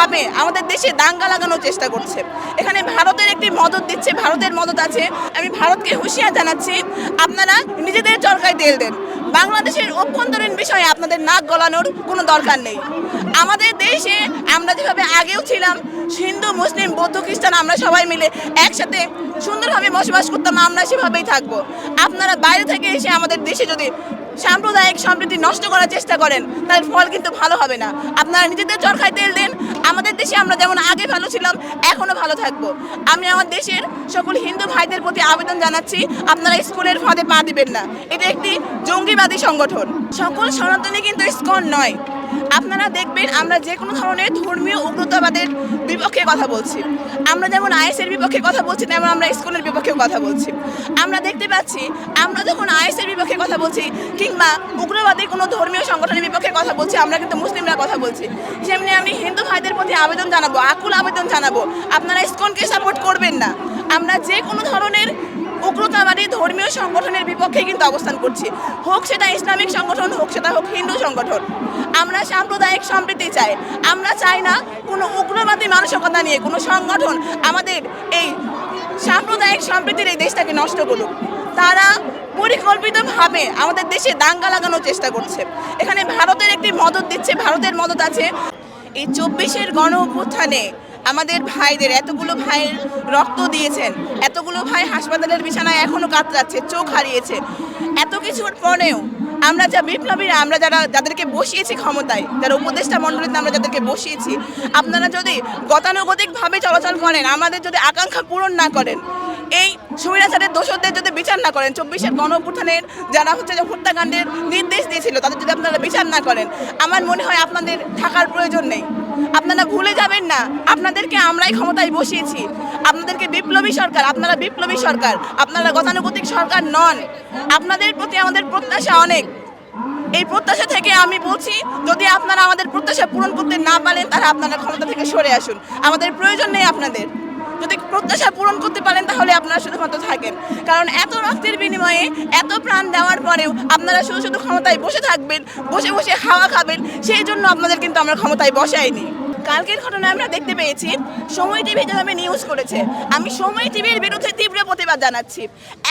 ভাবে আমাদের দেশে দাঙ্গা লাগানোর চেষ্টা করছে। এখানে ভারতের একটি মদত দিচ্ছে, ভারতের মদত আছে। আমি ভারতকে হুঁশিয়ার জানাচ্ছি, আপনারা নিজেদের চরকায় তেল দেন। বাংলাদেশের অভ্যন্তরীণ বিষয়ে আপনাদের নাক গলানোর কোনো দরকার নেই। আমাদের দেশে আমরা যেভাবে আগেও ছিলাম, হিন্দু, মুসলিম, বৌদ্ধ, খ্রিস্টান, আমরা সবাই মিলে একসাথে সুন্দরভাবে বসবাস করতাম, আমরা সেভাবেই থাকব। আপনারা বাইরে থেকে এসে আমাদের দেশে যদি সাম্প্রদায়িক সম্প্রীতি নষ্ট করার চেষ্টা করেন, তার ফল কিন্তু ভালো হবে না। আপনারা নিজেদের চরকায় তেল দেন, আমাদের দেশে আমরা যেমন আগে ভালো ছিলাম, এখনও ভালো থাকব। আমি আমার দেশের সকল হিন্দু ভাইদের প্রতি আবেদন জানাচ্ছি, আপনারা স্কুলের ফাঁদে পা দিবেন না। এটা একটি জঙ্গিবাদী সংগঠন। সকল সনাতনী কিন্তু স্কন নয়। আপনারা দেখবেন আমরা যে কোনো ধরনের ধর্মীয় উগ্রতাবাদের বিপক্ষে কথা বলছি। আমরা যেমন আইএসের বিপক্ষে কথা বলছি, তেমন আমরা স্কুলের বিপক্ষে কথা বলছি। আমরা দেখতে পাচ্ছি, আমরা যখন আইএসের বিপক্ষে কথা বলছি কিংবা উগ্রবাদী কোনো ধর্মীয় সংগঠনের বিপক্ষে কথা বলছি, আমরা কিন্তু মুসলিমরা কথা বলছি। সেমনি আমি হিন্দু ভাইদের প্রতি আবেদন জানাব, আকুল আবেদন জানাব, আপনারা ইস্কনকে সাপোর্ট করবেন না। আমরা যে কোনো ধরনের উগ্রতাবাদী ধর্মীয় সংগঠনের বিপক্ষে কিন্তু অবস্থান করছি। হোক সেটা ইসলামিক সংগঠন, হোক সেটা হোক হিন্দু সংগঠন। আমরা সাম্প্রদায়িক সম্প্রীতি চাই। আমরা চাই না কোনো উগ্রবাদী মানসিকতা নিয়ে, কোনো সংগঠন আমাদের এই সাম্প্রদায়িক সম্প্রীতির এই দেশটাকে নষ্ট করুক। তারা পরিকল্পিতভাবে আমাদের দেশে দাঙ্গা লাগানোর চেষ্টা করছে। এখানে ভারতের একটি মদত দিচ্ছে, ভারতের মদত আছে। এই চব্বিশের গণ অভ্যুত্থানে আমাদের ভাইদের এতগুলো ভাইয়ের রক্ত দিয়েছেন, এতগুলো ভাই হাসপাতালের বিছানায় এখনও কাতরাচ্ছে, চোখ হারিয়েছে। এত কিছুর পরেও আমরা যা বিপ্লবীরা, আমরা যারা, যাদেরকে বসিয়েছি ক্ষমতায়, যারা উপদেষ্টা মণ্ডলীতে আমরা যাদেরকে বসিয়েছি, আপনারা যদি গতানুগতিকভাবে চলাচল করেন, আমাদের যদি আকাঙ্ক্ষা পূরণ না করেন এই স্বৈরাচারের দোষরদের যদি বিচার না করেন, চব্বিশের গণ অভ্যুত্থানের যারা হচ্ছে যে হত্যাকাণ্ডের নির্দেশ দিয়েছিল, তাদের যদি আপনারা বিচার না করেন, আমার মনে হয় আপনাদের থাকার প্রয়োজন নেই। আপনারা ভুলে যাবেন না, আপনাদেরকে আমরাই ক্ষমতায় বসিয়েছি। আপনাদেরকে বিপ্লবী সরকার, আপনারা বিপ্লবী সরকার, আপনারা গতানুগতিক সরকার নন। আপনাদের প্রতি আমাদের প্রত্যাশা অনেক। এই প্রত্যাশা থেকে আমি বলছি, যদি আপনারা আমাদের প্রত্যাশা পূরণ করতে না পারেন, তাহলে আপনারা ক্ষমতা থেকে সরে আসুন। আমাদের প্রয়োজন নেই আপনাদের। যদি প্রত্যাশা পূরণ করতে পারেন, তাহলে আপনারা শুধুমাত্র থাকেন। কারণ এত রক্তের বিনিময়ে, এত প্রাণ দেওয়ার পরেও আপনারা শুধু শুধু ক্ষমতায় বসে থাকবেন, বসে বসে হাওয়া খাবেন, সেই জন্য আপনাদের কিন্তু আমরা ক্ষমতায় বসাইনি। কালকের ঘটনায় আমরা দেখতে পেয়েছি। সময় টিভি যেভাবে নিউজ করেছে, আমি সময় টিভির বিরুদ্ধে তীব্র প্রতিবাদ জানাচ্ছি।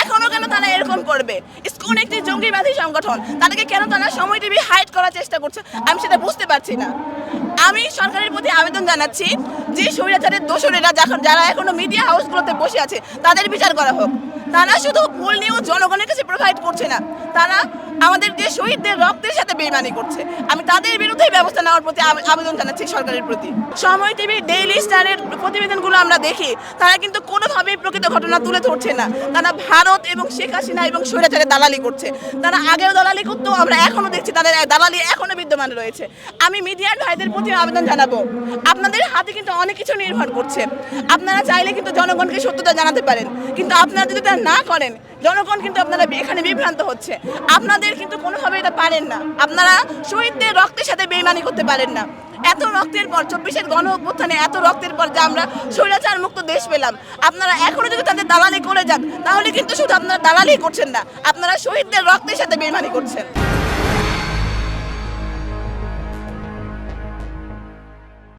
এখনও কেন তারা এরকম করবে? স্কুল একটি জঙ্গিবাদী সংগঠন, তাদেরকে কেন তারা সময় টিভি হাইড করার চেষ্টা করছে? আমি সেটা বুঝতে পারছি না। আমি সরকারের প্রতি আবেদন জানাচ্ছি যে স্বৈরাচারের দোষরেরা যখন যারা এখনও মিডিয়া হাউসগুলোতে বসে আছে, তাদের বিচার করা হোক। তারা শুধু ভুল নিউজ জনগণের কাছে প্রোভাইড করছে না। তারা আমাদের যে শহীদদের রক্তের সাথে বেইমানি করছে। আমি তাদের বিরুদ্ধে ব্যবস্থা নেওয়ার প্রতি আবেদন জানাচ্ছি সরকারের প্রতি। সময় টিভি ডেইলি স্টারের প্রতিবেদনগুলো আমরা দেখি, তারা কিন্তু কোনোভাবেই প্রকৃত ঘটনা তুলে ধরছে না। তারা ভারত এবং শেখ হাসিনা এবং স্বৈরাচারের দালালি করছে। তারা আগেও দালালি করতো, আমরা এখনও দেখছি তাদের দালালি এখনও বিদ্যমান রয়েছে। আমি মিডিয়ার ভাইদের প্রতি আবেদন জানাব। আপনাদের হাতে কিন্তু অনেক কিছু নির্ভর করছে। আপনারা চাইলে কিন্তু জনগণকে সত্যতা জানাতে পারেন, কিন্তু আপনারা যদি তা না করেন, জনগণ কিন্তু আপনারা এখানে বিভ্রান্ত হচ্ছে। আপনাদের কিন্তু কোনোভাবে এটা পারেন না। আপনারা শহীদদের রক্তের সাথে বেইমানি করতে পারেন না। এত রক্তের পর, চব্বিশের গণ অভ্যুত্থানে এত রক্তের পর যে আমরা স্বৈরাচার মুক্ত দেশ পেলাম। আপনারা এখনও যদি তাদের দালালি করে যান, তাহলে কিন্তু শুধু আপনারা দালালি করছেন না, আপনারা শহীদদের রক্তের সাথে বেইমানি করছেন।